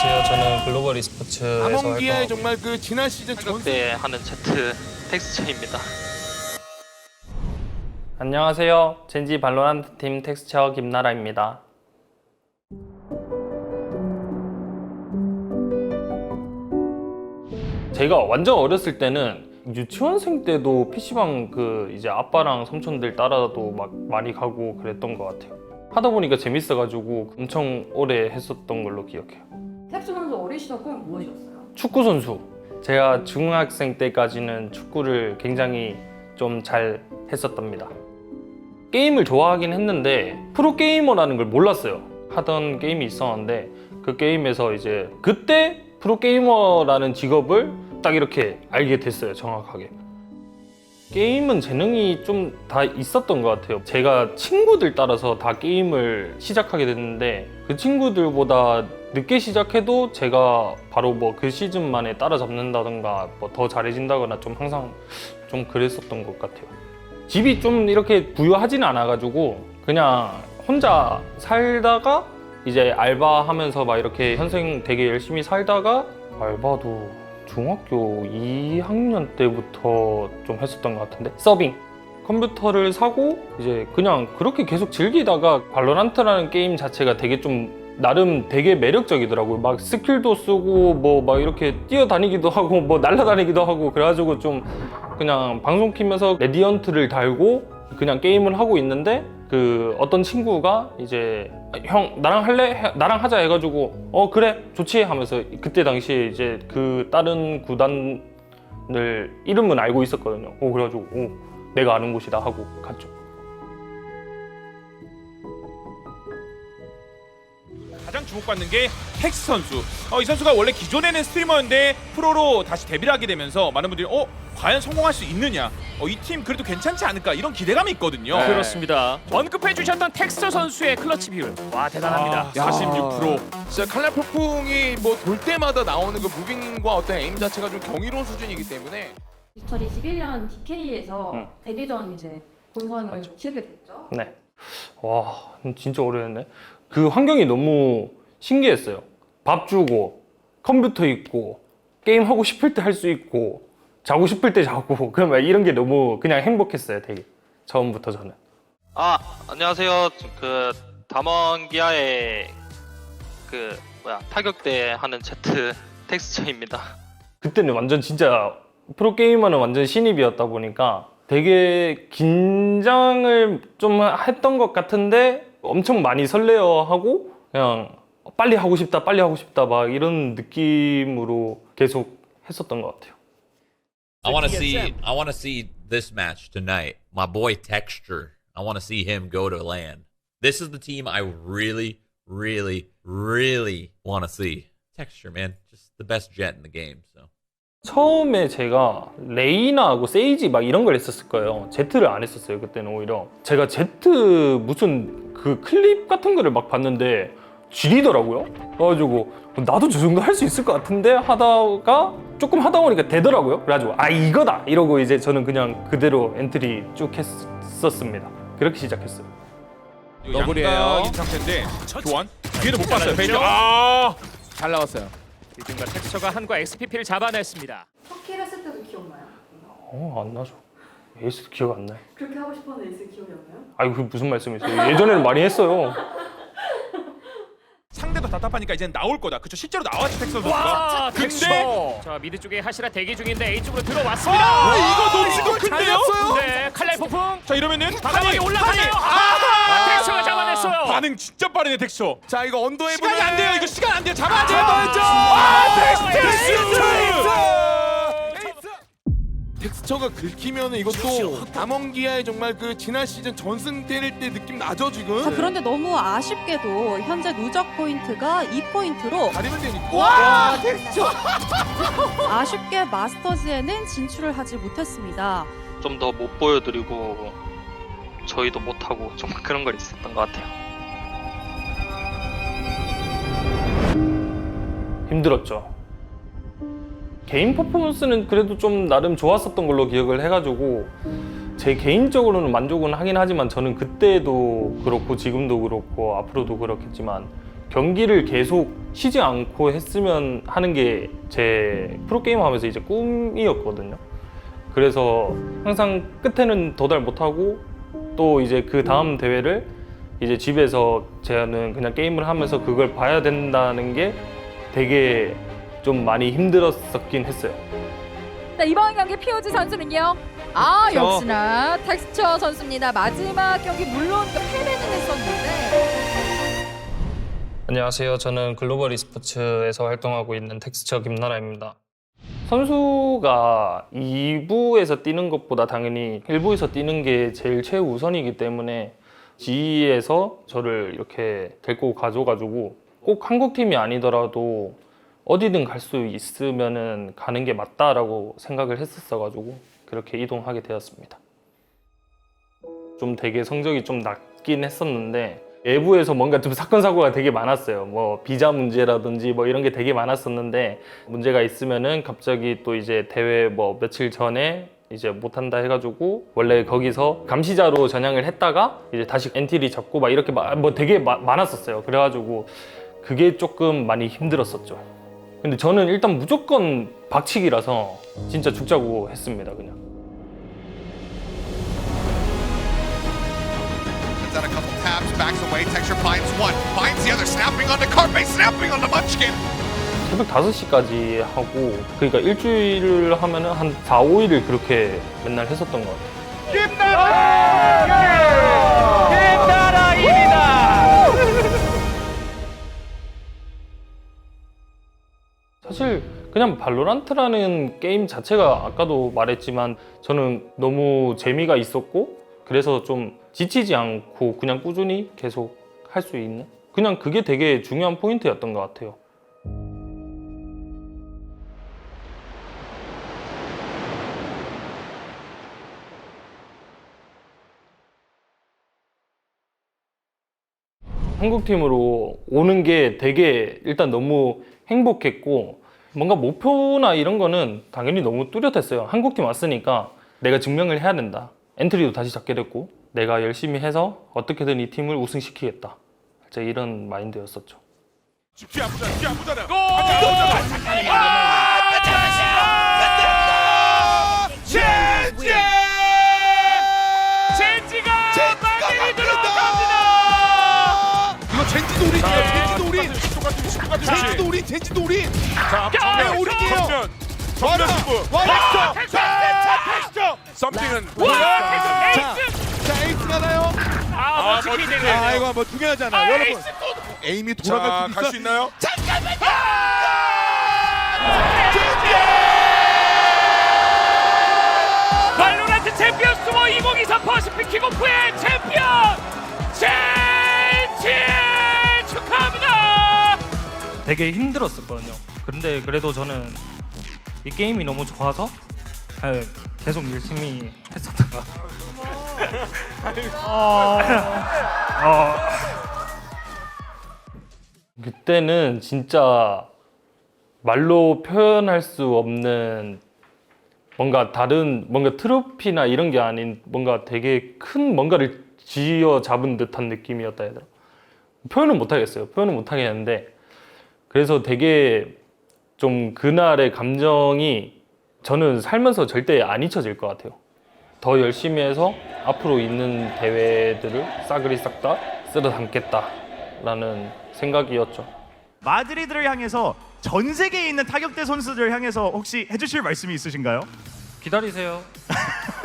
안녕하세요. 저는 글로벌 e스포츠에서 아몽기아의 활동하고 정말 그 지난 시즌 전때 하는 제트 텍스처입니다. 안녕하세요. 젠지 발로란트 팀 텍스처 김나라입니다. 제가 완전 어렸을 때는 유치원생 때도 PC방 그 이제 아빠랑 삼촌들 따라도 막 많이 가고 그랬던 것 같아요. 하다 보니까 재밌어가지고 엄청 오래 했었던 걸로 기억해요. 텍스 선수 어린 시절 꿈은 무엇이었어요? 축구 선수. 제가 중학생 때까지는 축구를 굉장히 좀 잘 했었답니다. 게임을 좋아하긴 했는데 프로 게이머라는 걸 몰랐어요. 하던 게임이 있었는데 그 게임에서 이제 그때 프로 게이머라는 직업을 딱 이렇게 알게 됐어요. 정확하게. 게임은 재능이 좀 다 있었던 것 같아요. 제가 친구들 따라서 다 게임을 시작하게 됐는데 그 친구들보다 늦게 시작해도 제가 바로 뭐 그 시즌 만에 따라잡는다던가 뭐 더 잘해진다거나 좀 항상 좀 그랬었던 것 같아요. 집이 좀 이렇게 부유하지는 않아가지고 그냥 혼자 살다가 이제 알바하면서 막 이렇게 현생 되게 열심히 살다가 알바도 중학교 2학년 때부터 좀 했었던 것 같은데 서빙 컴퓨터를 사고 이제 그냥 그렇게 계속 즐기다가 발로란트라는 게임 자체가 되게 좀 나름 되게 매력적이더라고요. 막 스킬도 쓰고 뭐 막 이렇게 뛰어다니기도 하고 뭐 날아다니기도 하고 그래가지고 좀 그냥 방송 키면서 레디언트를 달고 그냥 게임을 하고 있는데 그 어떤 친구가 이제 형 나랑 할래? 해- 나랑 하자 해가지고 어 그래 좋지 하면서 그때 당시에 이제 그 다른 구단을 이름은 알고 있었거든요. 오 그래가지고 오 내가 아는 곳이다 하고 갔죠. 가장 주목받는 게 텍스 선수. 어, 이 선수가 원래 기존에는 스트리머였는데 프로로 다시 데뷔를 하게 되면서 많은 분들이 어 과연 성공할 수 있느냐? 어, 이 팀 그래도 괜찮지 않을까 이런 기대감이 있거든요. 네. 그렇습니다. 언급해 주셨던 텍스처 선수의 클러치 비율 와 대단합니다. 아, 46%. 진짜 칼날 폭풍이 뭐 돌 때마다 나오는 그 무빙과 어떤 에임 자체가 좀 경이로운 수준이기 때문에 2021년 DK에서 응. 데뷔전 이제 본선을 치르게 됐죠. 네. 와 진짜 오래됐네. 그 환경이 너무 신기했어요. 밥 주고 컴퓨터 있고 게임 하고 싶을 때 할 수 있고 자고 싶을 때 자고 그러면 이런 게 너무 그냥 행복했어요. 되게 처음부터 저는. 아 안녕하세요. 그 담원 기아의 그 뭐야 타격대 하는 제트 텍스처입니다. 그때는 완전 진짜 프로 게이머는 완전 신입이었다 보니까 되게 긴장을 좀 했던 것 같은데 엄청 많이 설레어하고 그냥 빨리 하고 싶다 빨리 하고 싶다 막 이런 느낌으로 계속 했었던 것 같아요. I want to see. I want to see this match tonight. My boy Texture. I want to see him go to land. This is the team I really, really, really want to see. Texture, man, just the best jet in the game. So. 처음에 제가 레이나하고 세이지 막 이런 걸 했었을 거예요. 제트를 안 했었어요. 그때는 오히려 제가 제트 무슨 그 클립 같은 거를 막 봤는데 지리더라고요. 그래가지고 나도 저 정도 할 수 있을 것 같은데 하다가 조금 하다 보니까 되더라고요. 그래가지고 아 이거다 이러고 이제 저는 그냥 그대로 엔트리 쭉 했었습니다. 그렇게 시작했어요. 더블이에요. 양각인 상태인데 교환 뒤에도 못 봤어요. 베이저. 아잘 나왔어요. 이든가 텍스처가 한과 XPP를 잡아냈습니다. 첫 킬 했을 때도 기억나요? 어 안 나죠. 에이스 기억 안 나요. 그렇게 하고 싶었는데 있을 기억이 안 나요? 아이고 그게 무슨 말씀이세요? 예전에는 많이 했어요. 상대도 답답하니까 이제 나올 거다. 그쵸 실제로 나왔죠 텍스 선수가. 와 근데 텍스처. 자 미드 쪽에 하시라 대기 중인데 A 쪽으로 들어왔습니다. 아 이거 놓치고 잘 큰데요? 났어요. 네 칼날 폭풍. 자 이러면은 과감하게 올라가네요. 아 텍스처가 잡아냈어요. 반응 진짜 빠르네 텍스처. 자 이거 언더에 시간이 안 돼요. 이거 시간 안 돼요. 잡아야 돼요. 텍스처가 긁히면 이것도 담원기아의 정말 그 지난 시즌 전승 때릴 때 느낌 나죠 지금? 자, 그런데 너무 아쉽게도 현재 누적 포인트가 2포인트로 가리면 되니까. 와, 텍스처. 아쉽게 마스터즈에는 진출을 하지 못했습니다. 좀 더 못 보여드리고 저희도 못 하고 좀 그런 걸 있었던 것 같아요. 힘들었죠. 개인 퍼포먼스는 그래도 좀 나름 좋았었던 걸로 기억을 해가지고 제 개인적으로는 만족은 하긴 하지만 저는 그때도 그렇고 지금도 그렇고 앞으로도 그렇겠지만 경기를 계속 쉬지 않고 했으면 하는 게 제 프로게이머 하면서 이제 꿈이었거든요. 그래서 항상 끝에는 도달 못하고 또 이제 그 다음 대회를 이제 집에서 저는 그냥 게임을 하면서 그걸 봐야 된다는 게 되게 좀 많이 힘들었었긴 했어요. 자, 이번 경기 피오즈 선수는요. 아 역시나 텍스처 선수입니다. 마지막 경기 물론 그 패배는 했었는데 안녕하세요. 저는 글로벌 e스포츠에서 활동하고 있는 텍스처 김나라입니다. 선수가 2부에서 뛰는 것보다 당연히 1부에서 뛰는 게 제일 최우선이기 때문에 G에서 저를 이렇게 데리고 가줘가지고 꼭 한국 팀이 아니더라도 어디든 갈 수 있으면은 가는 게 맞다라고 생각을 했었어가지고 그렇게 이동하게 되었습니다. 좀 되게 성적이 좀 낮긴 했었는데 외부에서 뭔가 좀 사건 사고가 되게 많았어요. 뭐 비자 문제라든지 뭐 이런 게 되게 많았었는데 문제가 있으면은 갑자기 또 이제 대회 뭐 며칠 전에 이제 못한다 해가지고 원래 거기서 감시자로 전향을 했다가 이제 다시 엔트리 잡고 막 이렇게 막 뭐 되게 마- 많았었어요. 그래가지고 그게 조금 많이 힘들었었죠. 근데 저는 일단 무조건 박치기라서 진짜 죽자고 했습니다. 그냥. Done a couple taps, backs away. Texture finds one, finds the other, snapping onto Carpe, snapping onto Munchkin. 새벽 5시까지 하고 그러니까 일주일을 하면은 한 4, 5일을 그렇게 맨날 했었던 것 같아요. 그냥 발로란트라는 게임 자체가 아까도 말했지만 저는 너무 재미가 있었고 그래서 좀 지치지 않고 그냥 꾸준히 계속 할 수 있는 그냥 그게 되게 중요한 포인트였던 것 같아요. 한국팀으로 오는 게 되게 일단 너무 행복했고 뭔가 목표나 이런 거는 당연히 너무 뚜렷했어요. 한국팀 왔으니까 내가 증명을 해야 된다. 엔트리도 다시 잡게 됐고 내가 열심히 해서 어떻게든 이 팀을 우승시키겠다. 제 이런 마인드였었죠. 뒤 아프잖아. 뒤 아프잖아. 젠지! 젠지가 빨리 들어갑니다. 이거 젠지도 우리, 자, 젠지도 우리, 똑같은 위치, 똑같은 위치. 젠지도 우리. 자, 야, 정면, 우리게요. 정면. 정면 승부. 와라. 텍스처! 텍스처! 썸띵은 와 자, 에이스 자 에이스 가 나요. 아 아, 멋지게 멋지게. 되네요. 아 이거 뭐 중요하잖아, 아, 여러분. 에이스 또 에임이 자, 돌아갈 갈수수 있어. 있나요? 발로란트 챔피언스 투어 2023 퍼시픽 킥오프의 챔피언 되게 힘들었었거든요. 근데 그래도 저는 이 게임이 너무 좋아서 예, 계속 열심히 했었던 것 같아요. 어, 그때는 진짜 말로 표현할 수 없는 뭔가 다른 뭔가 트로피나 이런 게 아닌 뭔가 되게 큰 뭔가를 쥐어 잡은 듯한 느낌이었다 해야 되나? 표현은 못 하겠어요. 표현은 못 하겠는데 그래서 되게 좀 그날의 감정이 저는 살면서 절대 안 잊혀질 것 같아요. 더 열심히 해서 앞으로 있는 대회들을 싸그리 싹 다 쓸어 담겠다라는 생각이었죠. 마드리드를 향해서 전 세계에 있는 타격대 선수들 향해서 혹시 해주실 말씀이 있으신가요? 기다리세요.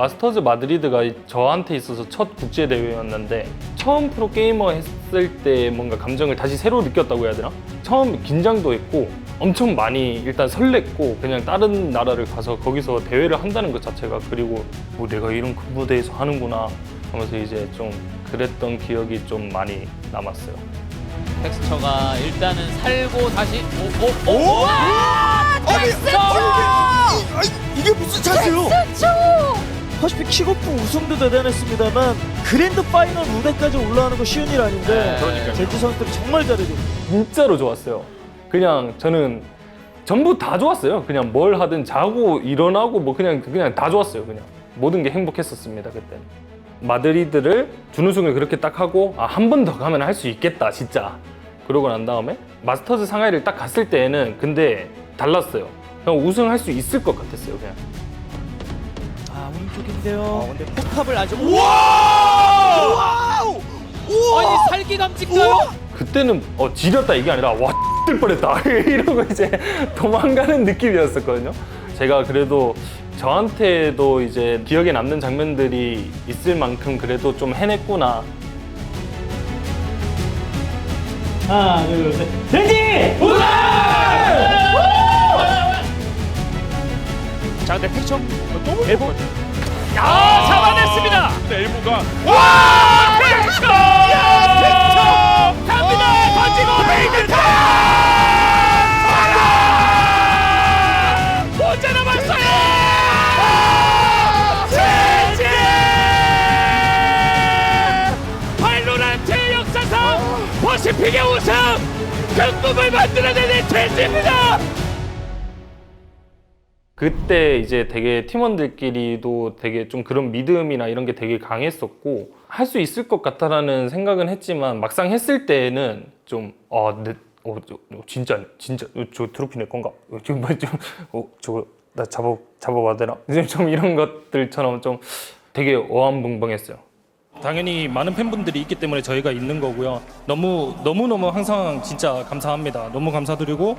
마스터즈 마드리드가 저한테 있어서 첫 국제 대회였는데 처음 프로 게이머 했을 때 뭔가 감정을 다시 새로 느꼈다고 해야 되나? 처음 긴장도 했고 엄청 많이 일단 설렜고 그냥 다른 나라를 가서 거기서 대회를 한다는 것 자체가 그리고 뭐 내가 이런 큰 무대에서 하는구나 하면서 이제 좀 그랬던 기억이 좀 많이 남았어요. 텍스처가 일단은 살고 다시 오 오오 아니, 아니, 이게 무슨 차세요? 퍼시픽 킥오프 우승도 대단했습니다만 그랜드 파이널 무대까지 올라가는 거 쉬운 일 아닌데 그러니까요. 젠지 선수들이 정말 잘해줘. 진짜로 좋았어요. 그냥 저는 전부 다 좋았어요. 그냥 뭘 하든 자고 일어나고 뭐 그냥 그냥 다 좋았어요. 그냥 모든 게 행복했었습니다 그때는. 마드리드를 준우승을 그렇게 딱 하고 아, 한 번 더 가면 할 수 있겠다 진짜. 그러고 난 다음에 마스터즈 상하이를 딱 갔을 때에는 근데 달랐어요. 그냥 우승할 수 있을 것 같았어요 그냥. 아 오른쪽인데요. 근데 포탑을 아직 와우! 우와! 아니 살기 감직가요? 그때는 어 지렸다 이게 아니라 와 뜰 뻔했다 이러고 이제 도망가는 느낌이었었거든요. 제가 그래도 저한테도 이제 기억에 남는 장면들이 있을 만큼 그래도 좀 해냈구나. 하나 둘 셋. 돼지! 자 근데 텍스처 너무 엘보 아! 잡아냈습니다. 근데 엘보가 와 텍스 그때 이제 되게 팀원들끼리도 되게 좀 그런 믿음이나 이런 게 되게 강했었고 할 수 있을 것 같다라는 생각은 했지만 막상 했을 때는 좀 아, 내, 어, 저, 어, 진짜 진짜 어, 저 트로피 내 건가? 어, 지금 뭐좀 어, 저거 나 잡아 잡아봐야 되나? 좀- 좀 이런 것들처럼 좀 되게 어안벙벙했어요. 당연히 많은 팬분들이 있기 때문에 저희가 있는 거고요. 너무 너무 너무 항상 진짜 감사합니다. 너무 감사드리고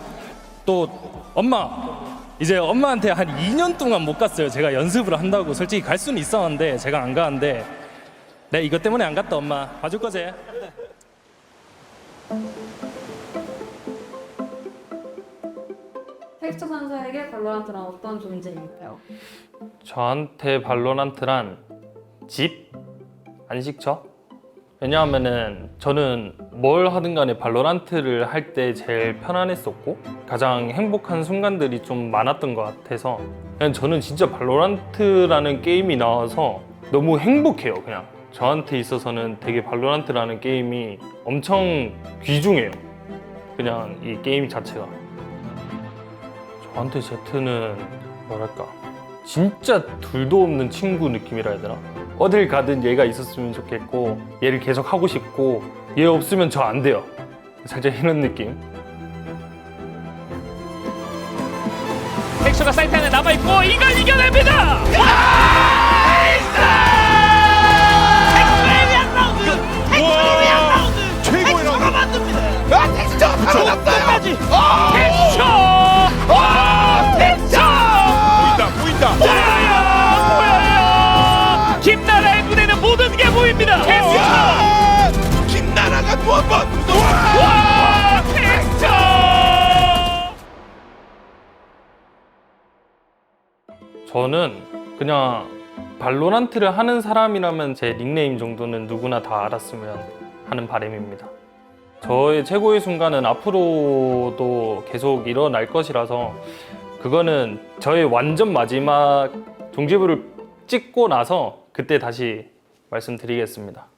또 엄마 이제 엄마한테 한 2년 동안 못 갔어요. 제가 연습을 한다고 솔직히 갈 수는 있었는데 제가 안 가는데 내 이것 때문에 안 갔다 엄마 봐줄 거지? 텍스처 선수에게 발로란트는 어떤 존재인가요? 저한테 발로란트란 집 안식처 왜냐하면은 저는 뭘 하든 간에 발로란트를 할 때 제일 편안했었고 가장 행복한 순간들이 좀 많았던 것 같아서 그냥 저는 진짜 발로란트라는 게임이 나와서 너무 행복해요 그냥. 저한테 있어서는 되게 발로란트라는 게임이 엄청 귀중해요 그냥 이 게임 자체가. 저한테 제트는 뭐랄까 진짜 둘도 없는 친구 느낌이라 해야 되나? 어딜 가든 얘가 있었으면 좋겠고 얘를 계속 하고 싶고 얘 없으면 저 안 돼요. 살짝 이런 느낌. 텍스처가 사이트 안에 남아있고 이걸 이겨냅니다! 최고의 라운드! 아, 텍스처 살아났어요! 텍스처 와 저는 그냥 발로란트를 하는 사람이라면 제 닉네임 정도는 누구나 다 알았으면 하는 바람입니다. 저의 최고의 순간은 앞으로도 계속 일어날 것이라서 그거는 저의 완전 마지막 종지부를 찍고 나서 그때 다시 말씀드리겠습니다.